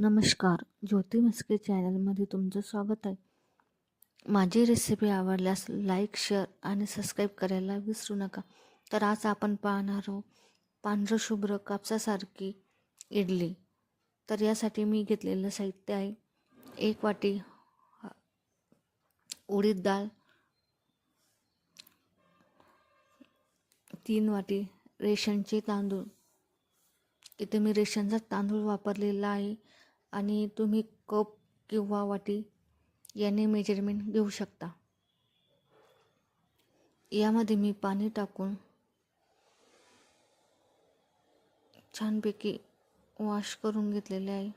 नमस्कार ज्योती मस्के चॅनलमध्ये तुमचं स्वागत आहे. माझी रेसिपी आवडल्यास लाईक शेअर आणि सबस्क्राईब करायला विसरू नका. तर आज आपण पाहणार आहोत पांढरं शुभ्र कापसासारखी इडली. तर यासाठी मी घेतलेलं साहित्य आहे. एक वाटी उडीद डाळ. तीन वाटी रेशनचे तांदूळ. इथे मी रेशनचा तांदूळ वापरलेला आहे. आणि तुम्ही कप किंवा वाटी याने मेजरमेंट घेऊ शकता. यामध्ये मी पाणी टाकून छानपैकी वॉश करून घेतलेले आहे.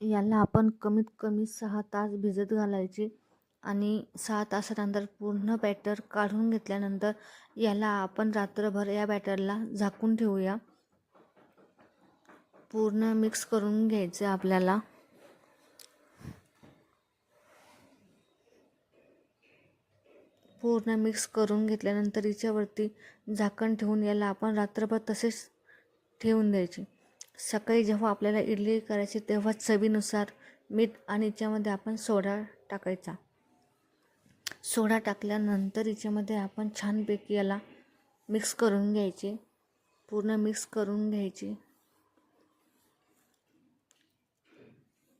याला आपण कमीत कमी सहा तास भिजत घालायचे. आणि सहा तासानंतर पूर्ण बॅटर काढून घेतल्यानंतर याला आपण रात्रभर या बॅटरला झाकून ठेवूया. पूर्ण मिक्स करून घ्यायचं आपल्याला. पूर्ण मिक्स करून घेतल्यानंतर हिच्यावरती झाकण ठेवून याला आपण रात्रभर तसेच ठेवून द्यायचे. सकाळी जेव्हा आपल्याला इडली करायची तेव्हा चवीनुसार मीठ आणि याच्यामध्ये आपण सोडा टाकायचा. सोडा टाकल्यानंतर याच्यामध्ये आपण छानपैकी याला मिक्स करून घ्यायचे. पूर्ण मिक्स करून घ्यायचे.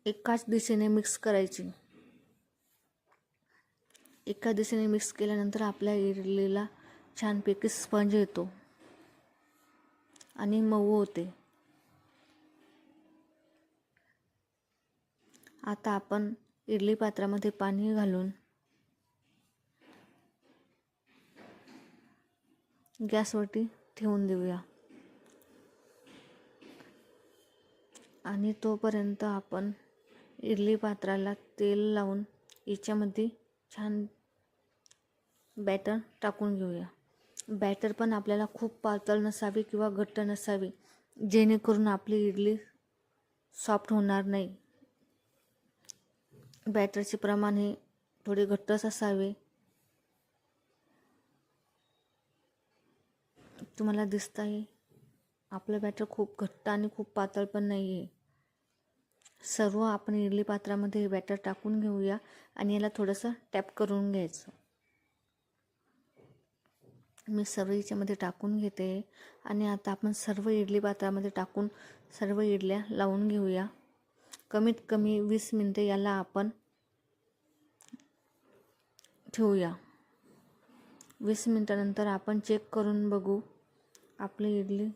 एकाच दिशेने मिक्स करायची. एका दिशेने मिक्स केल्यानंतर आपल्या इडलीला छानपैकी स्पंज येतो. आणि मऊ होते. आता आपण इडली पात्रामध्ये पाणी घालून गॅसवरती ठेवून देऊया. आणि तोपर्यंत आपण इडली पात्राला तेल लावून याच्यामध्ये छान बॅटर टाकून घेऊया. बॅटर पण आपल्याला खूप पातळ नसावी किंवा घट्ट नसावी जेणेकरून आपली इडली सॉफ्ट होणार नाही. बॅटरचे प्रमाण हे थोडे घट्टच असावे. तुम्हाला दिसत आहे आपलं बॅटर खूप घट्ट आणि खूप पातळ पण नाही आहे सर्व आपण इडली पात्रामध्ये हे बॅटर टाकून घेऊया आणि याला थोडंसं टॅप करून घ्यायचं. मी सर्व याच्यामध्ये टाकून घेते. आणि आता आपण सर्व इडली पात्रामध्ये टाकून सर्व इडल्या लावून घेऊया. कमीत कमी वीस मिनटे याला आपण ठेवूया. वीस मिनटानंतर आपण चेक करून बघू. आपली इडली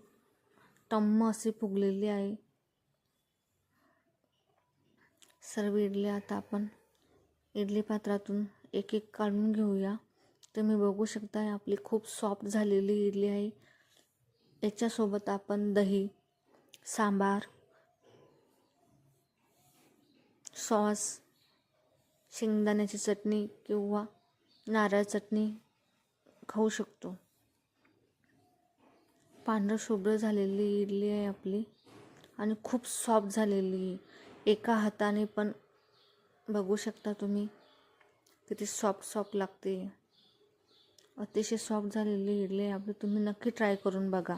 टम्म अशी फुगलेली आहे. सर्व इडली आता आपण इडली पात्रातून एक एक काढून घेऊया. तुम्ही बघू शकता आपली खूप सॉफ्ट झालेली इडली आहे. याच्यासोबत आपण दही सांबार सॉस शेंगदाण्याची चटणी किंवा नारळ चटणी खाऊ शकतो. पांढरं शुभ्र झालेली इडली आहे आपली. आणि खूप सॉफ्ट झालेली. एका हाताने पण बघू शकता तुम्ही किती सॉफ्ट सॉफ्ट लागते. अतिशय सॉफ्ट झालेली इडली आहे. आपली तुम्ही नक्की ट्राय करून बघा.